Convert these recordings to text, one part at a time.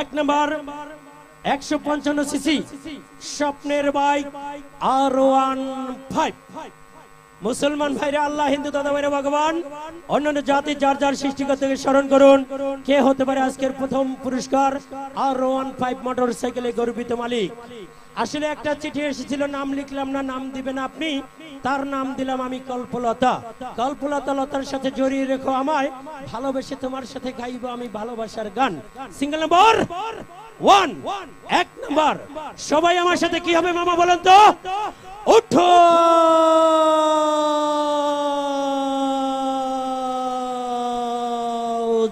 এক নম্বর, একশো পঞ্চান্ন সিসি, স্বপ্নের বাইক আর ওয়ান ফাইভ। মুসলমান ভাইরা, আল্লাহ, হিন্দু দাদা ভাইরা, ভগবান, অন্যান্য জাতি যার যার সৃষ্টিকর্তাকে স্মরণ করুন, কে হতে পারে আজকের প্রথম পুরস্কার আর ওয়ান ফাইভ মোটর সাইকেলে গর্বিত মালিক। আসলে একটা চিঠি এসেছিল, নাম লিখলাম না, নাম দিবেন আপনি। তার নাম দিলাম আমি কল্পলতা। কল্পলতা লতার সাথে জড়িয়ে রেখো আমায়। ভালোবেসে তোমার সাথে গাইব আমি ভালোবাসার গান। Single number? ওয়ান। এক নম্বর। সবাই আমার সাথে কি হবে মামা বলেন তো? উঠো!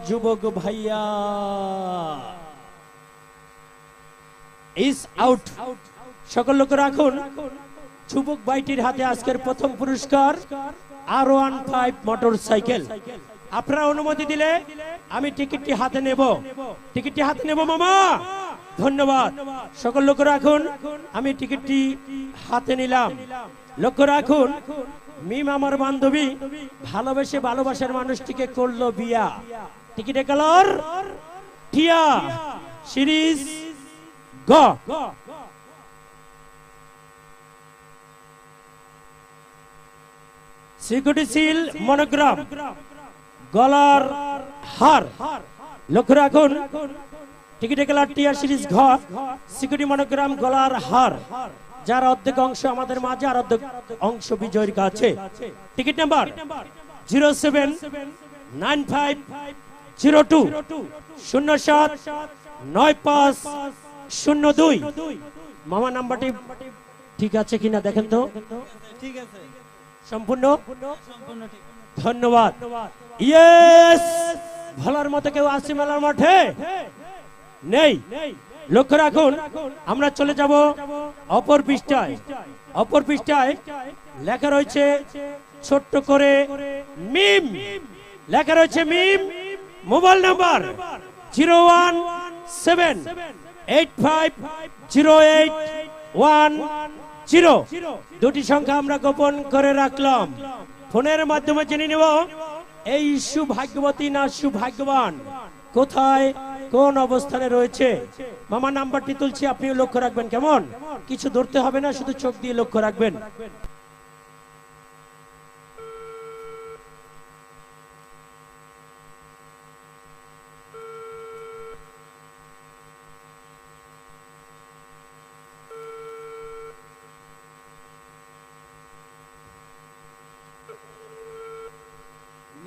যুবক ভাইয়া। ইস আউট সকল লোক রাখুন। যুবক বাইটির হাতে আজকের প্রথম পুরস্কার আর ওয়ান ফাইভ মোটর সাইকেল আপনারা অনুমতি দিলে আমি টিকিটটি হাতে নেব। টিকিটটি হাতে নেব মামা। ধন্যবাদ। সকল লক্ষ্য রাখুন, আমি টিকিটটি হাতে নিলাম। লক্ষ্য রাখুন, মিম আমার বান্ধবী, ভালোবেসে ভালোবাসার মানুষটিকে করল বিয়া। টিকিটে কালার, টিয়া। সিরিজ, গ। সিকিউরিটি সিল মনোগ্রাম, গলার হার। লক্ষ্য রাখুন, টিকিটে গেলার টিয়া সিরিজ ঘর সিকিউরিটি মনোগ্রাম, গলার হার। যার অর্ধেক অংশ আমাদের মাঝে, আর অর্ধেক অংশ বিজয়ের কাছে। Ticket number zero seven nine five zero two, শূন্য সাত নয় পাঁচ শূন্য দুই। মামা নাম্বারটি ঠিক আছে কিনা দেখেন তো? ঠিক আছে। সম্পূর্ণ? ধন্যবাদ। ইয়েস! ভালার মতো কেউ আছে মেলার মাঠে? নেই। লক্ষ্য রাখুন আমরা চলে যাব অপর পৃষ্ঠায়। অপর পৃষ্ঠায়। লেখা রয়েছে ছোট্ট করে মিম। লেখা রয়েছে Mim. Mobile number zero one seven eight five zero eight one zero. দুটি সংখ্যা আমরা গোপন করে রাখলাম। ফোনের মাধ্যমে জেনে নেব, এই সুভাগ্যবতী না সুভাগ্যবান? কোথায়, কোন অবস্থানে রয়েছে? মামা, নাম্বারটি তুলছি, আপনিও লক্ষ্য রাখবেন, কেমন? কিছু ধরতে হবে না, শুধু চোখ দিয়ে লক্ষ্য রাখবেন।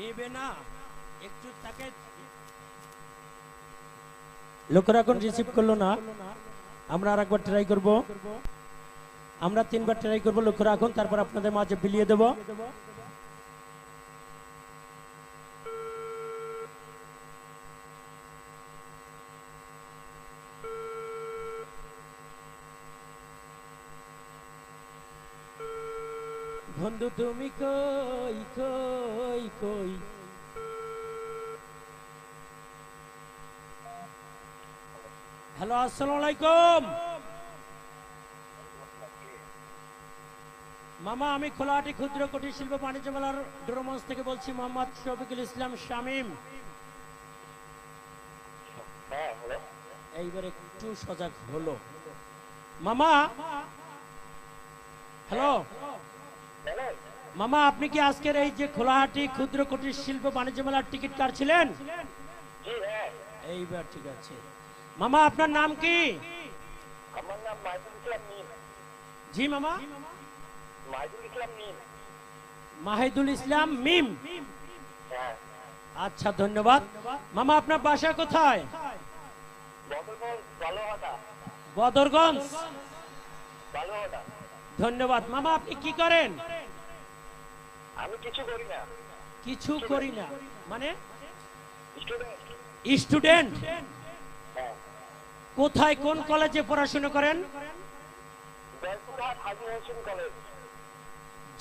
নেবে না। একটু তাকে লক্ষ্য রাখুন রিসিভ করল না। আমরা আর একবার ট্রাই করব। আমরা তিনবার ট্রাই করব লোকেরা এখন তারপর আপনাদের মাঝে বিলিয়ে দেব। বন্ধু, তুমি কই কই কই? হ্যালো, আসসালামু আলাইকুম। মামা, আমি খোলাহাটি ক্ষুদ্র কুটির শিল্প বাণিজ্য মেলার ড্রোমঞ্চ থেকে বলছি, মোহাম্মদ শফিকুল ইসলাম শামীম। এইবার একটু সজাগ হলো। মামা, হ্যালো? মামা আপনি কি আজকের এই যে খোলাহাটি ক্ষুদ্র কুটির শিল্প বাণিজ্য মেলার টিকিট কাটছিলেন? এইবার ঠিক আছে। মামা আপনার নাম কি? আমার নাম জি মামা। মাহিদুল ইসলাম মিম। হ্যাঁ। আচ্ছা ধন্যবাদ। মামা আপনার বাসা কোথায়? বদরগঞ্জ ধন্যবাদ। মামা আপনি কি করেন? আমি কিছু করি না। কিছু করি না। মানে? স্টুডেন্ট। হ্যাঁ। কোথায় কোন কলেজে পড়াশোনা করেন?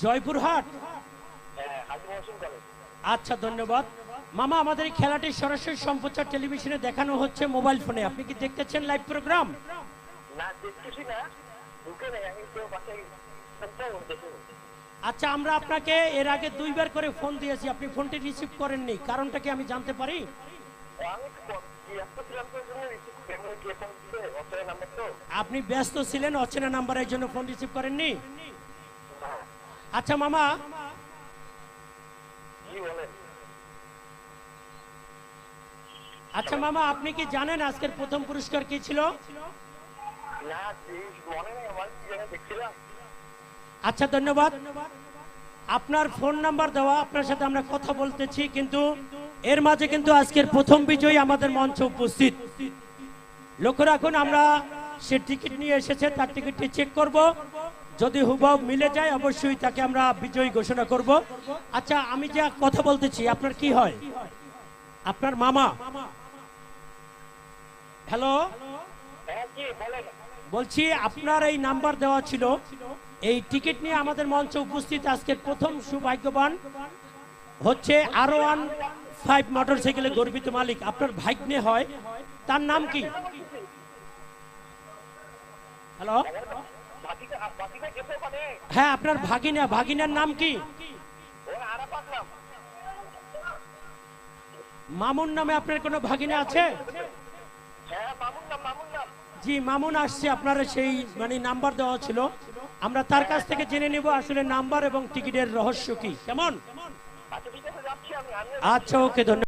জয়পুরহাট হ্যাঁ আচ্ছা ধন্যবাদ। মামা আমাদের খেলাটি সরাসরি সম্প্রচার টেলিভিশনে দেখানো হচ্ছে মোবাইল ফোনে। আপনি কি দেখতেছেন লাইভ প্রোগ্রাম? না দেখতেছি না। আচ্ছা আমরা আপনাকে এর আগে দুইবার করে ফোন দিয়েছি, আপনি ফোনটি রিসিভ করেননি। কারণটা কি আমি জানতে পারি? আপনি ব্যস্ত ছিলেন, অচেনা নাম্বারের জন্য ফোন রিসিভ করেননি? আচ্ছা মামা। আচ্ছা মামা, আপনি কি জানেন আজকের প্রথম পুরস্কার কি ছিল? আচ্ছা ধন্যবাদ। আপনার ফোন নাম্বার দেওয়া আপনার সাথে আমরা কথা বলতেছি কিন্তু এর মাঝে কিন্তু আজকের প্রথম বিজয়ী আমাদের মঞ্চে উপস্থিত। লক্ষ্য রাখুন আমরা সে টিকিট নিয়ে এসেছে তার টিকিটটি চেক করব। যদি হুবহু মিলে যায় অবশ্যই তাকে আমরা বিজয়ী ঘোষণা করব। আচ্ছা আমি যা কথা বলতেছি আপনার কি হয়? আপনার মামা? হ্যালো হ্যাঁ কি বলেন? বলছি, আপনার এই নাম্বার দেওয়া ছিল। এই টিকিট নিয়ে আমাদের মঞ্চে উপস্থিত আজকের প্রথম সুভাগ্যবান হচ্ছে আরও ওয়ান ফাইভ মোটর সাইকেলের গর্বিত মালিক। আপনার ভাগ্নে হয়। তার নাম কি? হ্যালো হ্যাঁ আপনার ভাগিনা। ভাগিনার নাম কি? মামুন নামে আপনার কোনো ভাগিনা আছে হ্যাঁ মামুন নাম মামুন নাম জি, মামুন আসছে, আপনার সেই মানে নাম্বার দেওয়া ছিল। আমরা তার কাছ থেকে জেনে নেব আসলে নাম্বার এবং টিকিটের রহস্য কি। কেমন? আচ্ছা ওকে, ধন্যবাদ।